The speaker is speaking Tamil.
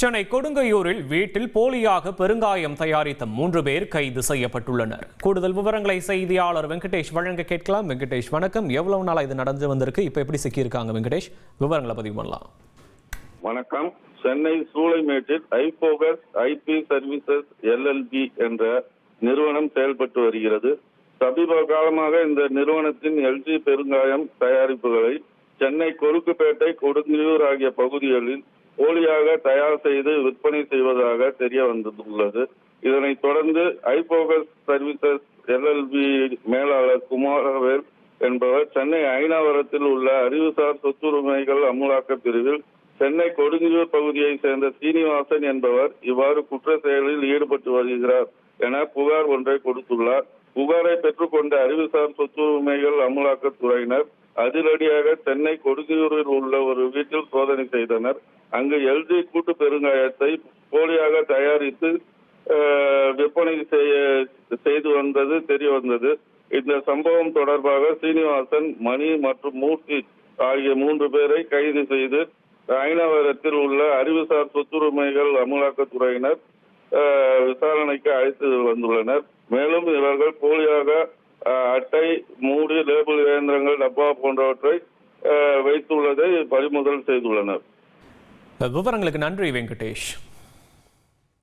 சென்னை கொடுங்கையூரில் வீட்டில் போலியாக பெருங்காயம் தயாரித்த மூன்று பேர் கைது செய்யப்பட்டுள்ளனர். கூடுதல் விவரங்களை செய்தியாளர் வெங்கடேஷ் வழங்க கேட்கலாம். வெங்கடேஷ் வணக்கம். எவ்வளவு நாளா இது நடந்து வந்திருக்கு? இப்ப எப்படி சிக்கியிருக்காங்க வெங்கடேஷ்? விவரங்களை பதிவு பண்ணலாம். வணக்கம். சென்னை சூளைமேட்டில் ஐபோகஸ் ஐபி சர்வீசஸ் எல்எல்பி என்ற நிறுவனம் செயல்பட்டு வருகிறது. சமீப காலமாக இந்த நிறுவனத்தின் எல்ஜி பெருங்காயம் தயாரிப்புகளை சென்னை கொருக்குப்பேட்டை கொடுங்கையூர் ஆகிய பகுதிகளில் போலியாக தயார் செய்து விற்பனை செய்வதாக தெரிய வந்துள்ளது. இதனைத் தொடர்ந்து ஐபோகஸ் சர்வீசஸ் எல்எல்பி மேலாளர் குமாரவேல் என்பவர் சென்னை ஐநாவரத்தில் உள்ள அறிவுசார் சொத்துரிமைகள் அமுலாக்க பிரிவில் சென்னை கொடுங்கியூர் பகுதியை சேர்ந்த சீனிவாசன் என்பவர் இவ்வாறு குற்ற செயலில் ஈடுபட்டு வருகிறார் என புகார் ஒன்றை கொடுத்துள்ளார். புகாரை பெற்றுக்கொண்ட அறிவுசார் சொத்துரிமைகள் அமலாக்கத்துறையினர் அதிரடியாக சென்னை கொடுங்கையூரில் உள்ள ஒரு வீட்டில் சோதனை செய்தனர். அங்கு எல்ஜி கூட்டு பெருங்காயத்தை போலியாக தயாரித்து விற்பனை செய்ய செய்து வந்தது தெரிய வந்தது. இந்த சம்பவம் தொடர்பாக சீனிவாசன் மணி மற்றும் மூர்த்தி ஆகிய மூன்று பேரை கைது செய்து ஐநாவரத்தில் உள்ள அறிவுசார் சொத்துரிமைகள் அமலாக்கத்துறையினர் விசாரணைக்கு அழைத்து வந்துள்ளனர். மேலும் இவர்கள் போலியாக அட்டை மூடி லேபிள் இயந்திரங்கள் டப்பா போன்றவற்றை வைத்துள்ளதை பறிமுதல் செய்துள்ளனர். விவரங்களுக்கு நன்றி வெங்கடேஷ்.